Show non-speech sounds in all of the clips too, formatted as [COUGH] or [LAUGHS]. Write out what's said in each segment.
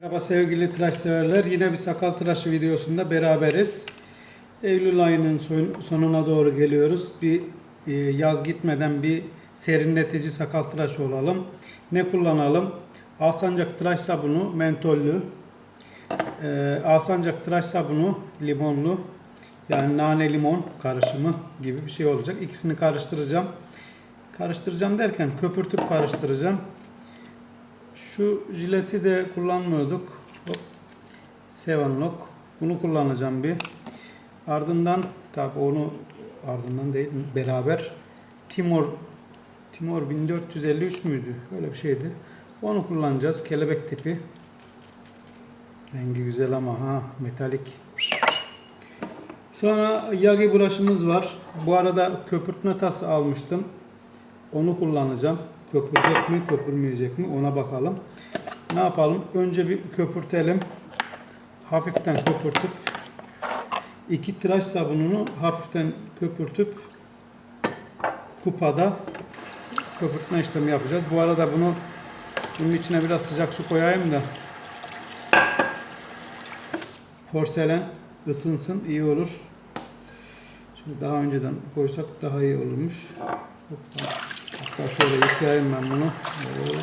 Merhaba sevgili tıraş severler. Yine bir sakal tıraşı videosunda beraberiz. Eylül ayının son- sonuna doğru geliyoruz. Bir e, yaz gitmeden bir serinletici sakal tıraşı olalım. Ne kullanalım? Alsancak tıraş sabunu mentollü. E, Alsancak tıraş sabunu limonlu. Yani nane limon karışımı gibi bir şey olacak. İkisini karıştıracağım. Karıştıracağım derken köpürtüp karıştıracağım. Şu jileti de kullanmıyorduk. Hop. Seven Lock. Bunu kullanacağım bir. Ardından tabi onu ardından değil beraber Timor Timor 1453 müydü? Öyle bir şeydi. Onu kullanacağız. Kelebek tipi. Rengi güzel ama ha metalik. Sonra Yagi bulaşımız var. Bu arada köpürtme tası almıştım. Onu kullanacağım. Köpürecek mi, köpürmeyecek mi ona bakalım. Ne yapalım? Önce bir köpürtelim. Hafiften köpürtüp iki tıraş sabununu hafiften köpürtüp kupada köpürtme işlemi yapacağız. Bu arada bunu bunun içine biraz sıcak su koyayım da porselen ısınsın iyi olur. Şimdi daha önceden koysak daha iyi olurmuş. Hoppa. Hatta şöyle yıkayayım ben bunu. Oo.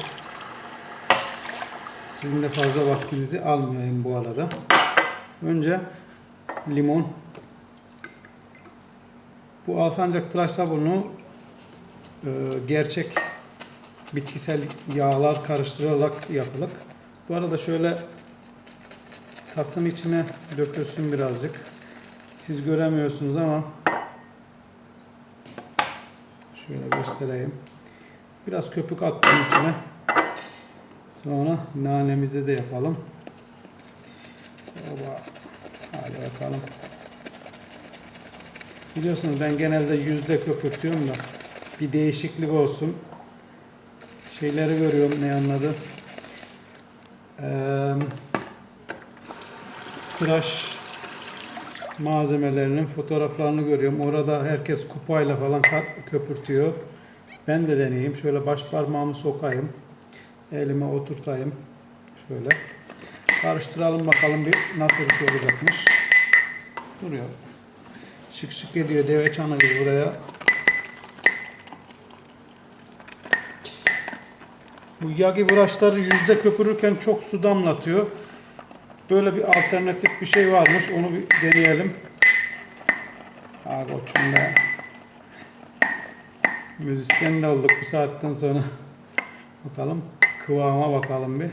Sizin de fazla vaktinizi almayayım bu arada. Önce limon. Bu Alsancak tıraş sabunu e, gerçek bitkisel yağlar karıştırılarak yapılık. Bu arada şöyle tasın içine dökülsün birazcık. Siz göremiyorsunuz ama Şöyle göstereyim. Biraz köpük attım içine. Sonra nanemizi de yapalım. Oba. Hadi bakalım. Biliyorsunuz ben genelde yüzde köpürtüyorum da bir değişiklik olsun. Şeyleri görüyorum ne anladı. Ee, tıraş malzemelerinin fotoğraflarını görüyorum. Orada herkes kupayla falan köpürtüyor. Ben de deneyeyim. Şöyle baş parmağımı sokayım. Elime oturtayım. Şöyle. Karıştıralım bakalım bir nasıl bir şey olacakmış. Duruyor. Şık şık ediyor. Deve çanı buraya. Bu yagi buraşları yüzde köpürürken çok su damlatıyor. Böyle bir alternatif bir şey varmış. Onu bir deneyelim. Ha koçum. Müzisyen de olduk bu saatten sonra. Bakalım kıvama bakalım bir.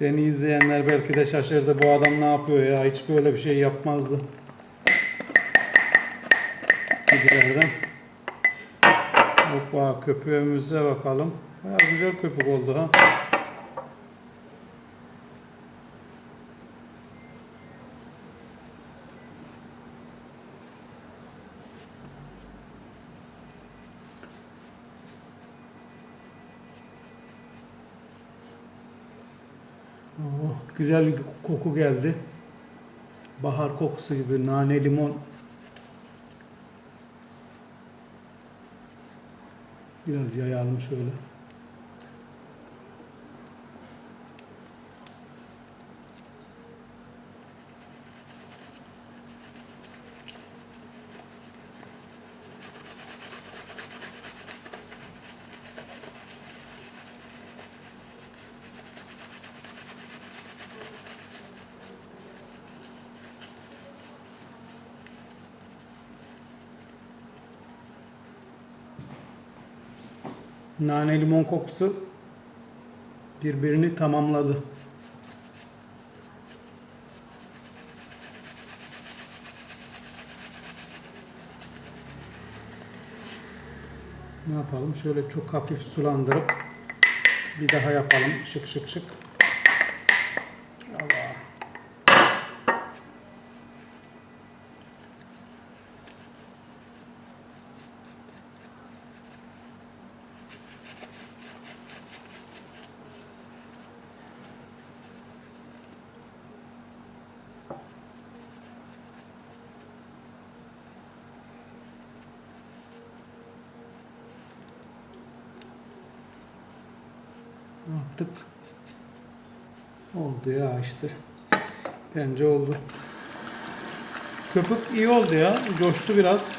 Beni izleyenler belki de şaşırdı. Bu adam ne yapıyor ya? Hiç böyle bir şey yapmazdı. Gibilerden. Hoppa köpüğümüze bakalım. Baya güzel köpük oldu ha. Oh, güzel bir koku geldi. Bahar kokusu gibi nane limon. Biraz yayalım şöyle. Nane limon kokusu birbirini tamamladı. Ne yapalım? Şöyle çok hafif sulandırıp bir daha yapalım. Şık şık şık. Allah. Ne yaptık? Oldu ya işte. Bence oldu. Köpük iyi oldu ya. Coştu biraz.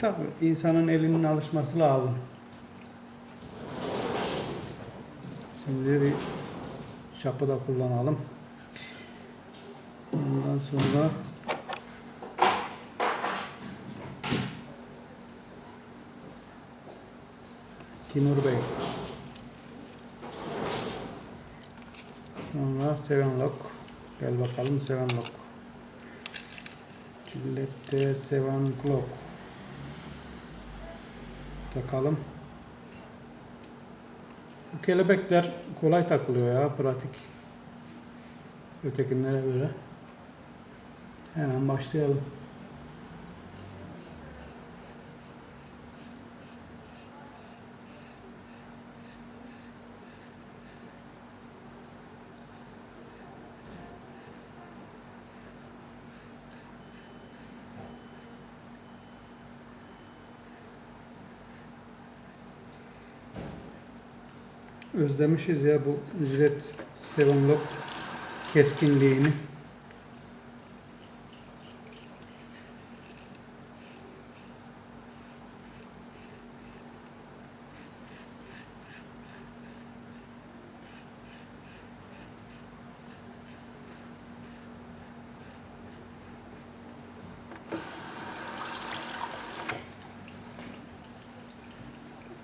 Tabii insanın elinin alışması lazım. Şimdi bir şapı da kullanalım. Ondan sonra Timur Bey. Sonra Seven Lock. Gel bakalım Seven Lock. Gillette Seven Lock. Takalım. Bu kelebekler kolay takılıyor ya, pratik. Ötekinlere göre. Hemen başlayalım. Özlemişiz ya bu jilet Seven Lock keskinliğini.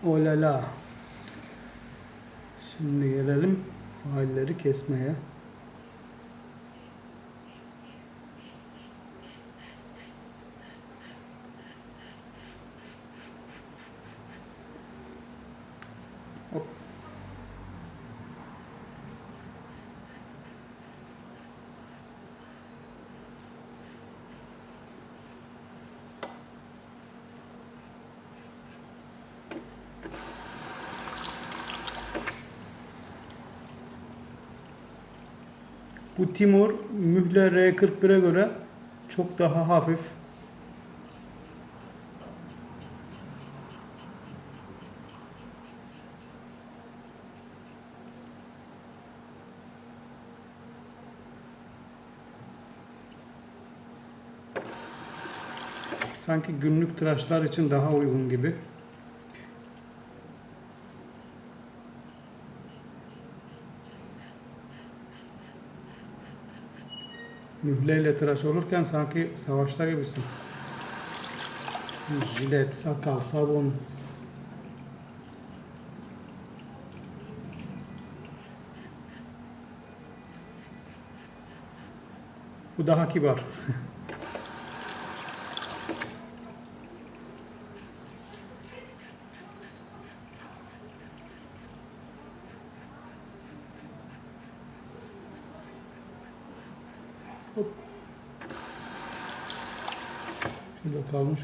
Olala. Şimdi gelelim failleri kesmeye. Bu Timur Mühle R41'e göre çok daha hafif. Sanki günlük tıraşlar için daha uygun gibi. Mühleyle tıraş olurken sanki savaşta gibisin. Jilet, sakal, sabun. Bu daha kibar. [LAUGHS] Hop. Şurada kalmış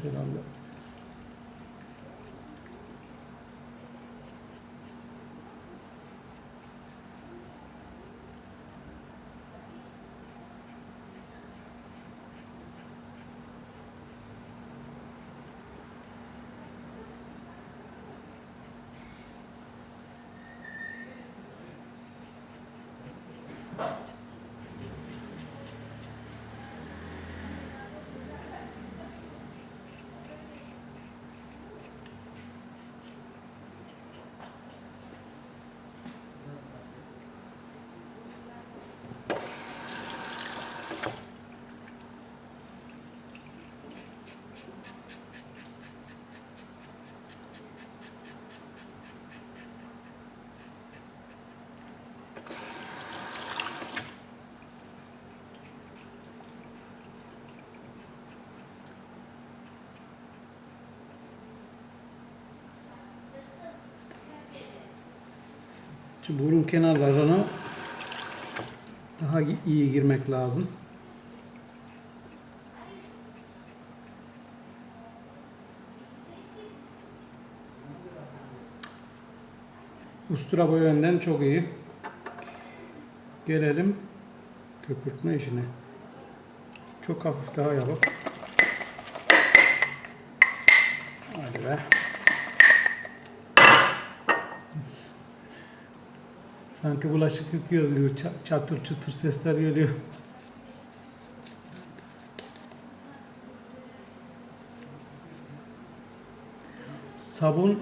Şu burun kenarlarına daha iyi girmek lazım. Ustura boy yönden çok iyi. Gelelim köpürtme işine. Çok hafif daha yapıp. Hadi be. Sanki bulaşık yıkıyoruz gibi ça- çatır çutur sesler geliyor. Sabun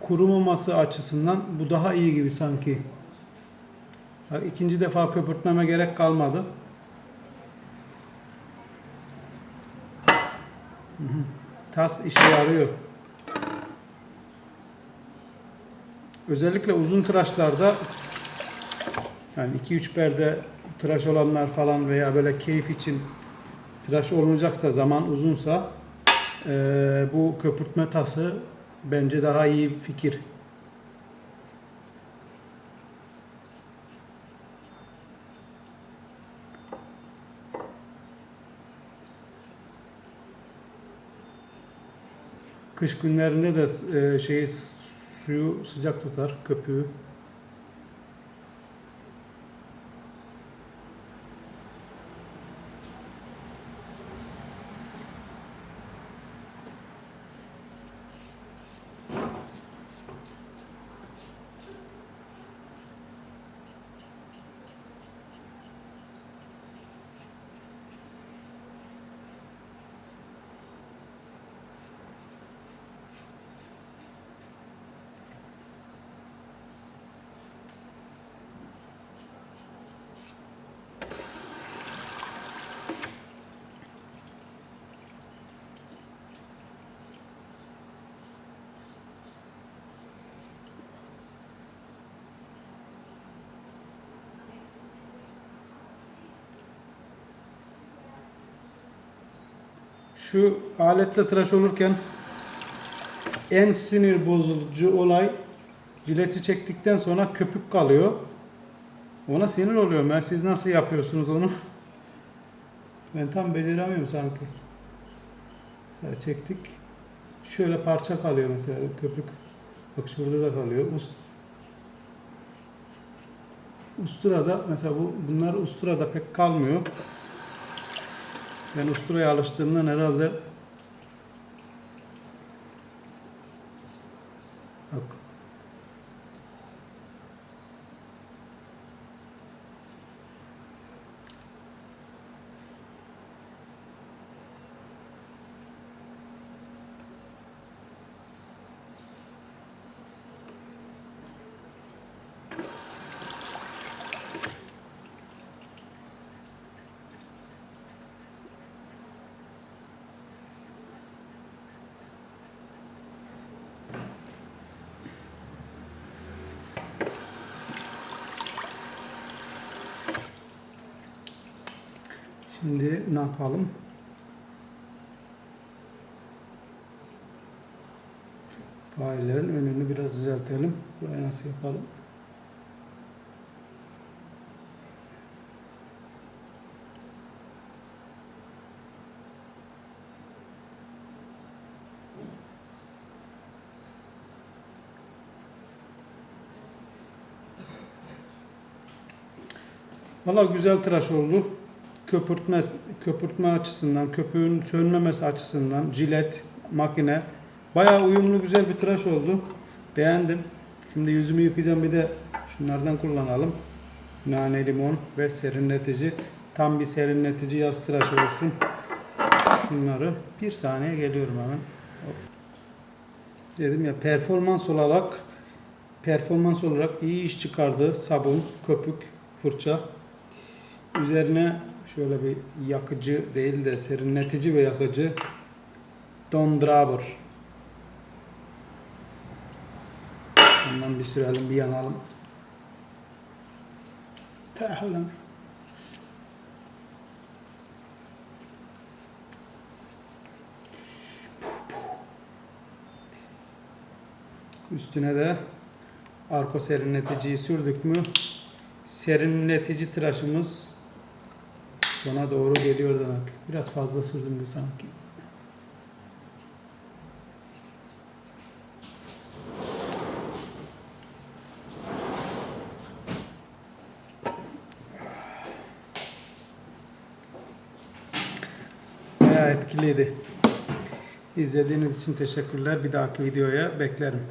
kurumaması açısından bu daha iyi gibi sanki. Bak, ikinci defa köpürtmeme gerek kalmadı. Tas işe yarıyor. Özellikle uzun tıraşlarda yani 2-3 perde tıraş olanlar falan veya böyle keyif için tıraş olunacaksa zaman uzunsa eee, bu köpürtme tası bence daha iyi bir fikir. Kış günlerinde de eee, şeyi suyu sıcak tutar köpüğü. Şu aletle tıraş olurken en sinir bozucu olay jileti çektikten sonra köpük kalıyor. Ona sinir oluyorum ben. Siz nasıl yapıyorsunuz onu? [LAUGHS] Ben tam beceremiyorum sanki. Mesela çektik. Şöyle parça kalıyor mesela köpük. Bak şurada da kalıyor. Ust Usturada mesela bu bunlar usturada pek kalmıyor. Ben usturaya alıştığımdan herhalde Bak. Şimdi ne yapalım? Faillerin önünü biraz düzeltelim. Burayı nasıl yapalım? Valla güzel tıraş oldu. Köpürtme, köpürtme açısından, köpüğün sönmemesi açısından jilet, makine bayağı uyumlu güzel bir tıraş oldu. Beğendim. Şimdi yüzümü yıkayacağım bir de şunlardan kullanalım. Nane limon ve serinletici. Tam bir serinletici yaz tıraşı olsun. Şunları bir saniye geliyorum hemen. Dedim ya performans olarak performans olarak iyi iş çıkardı. Sabun, köpük, fırça. Üzerine şöyle bir yakıcı değil de serinletici ve yakıcı Don Draper. Ondan bir sürelim bir yanalım. Tahlan. Üstüne de arko serinleticiyi sürdük mü serinletici tıraşımız sona doğru geliyor demek. Biraz fazla sürdüm bu sanki. Bayağı etkiliydi. İzlediğiniz için teşekkürler. Bir dahaki videoya beklerim.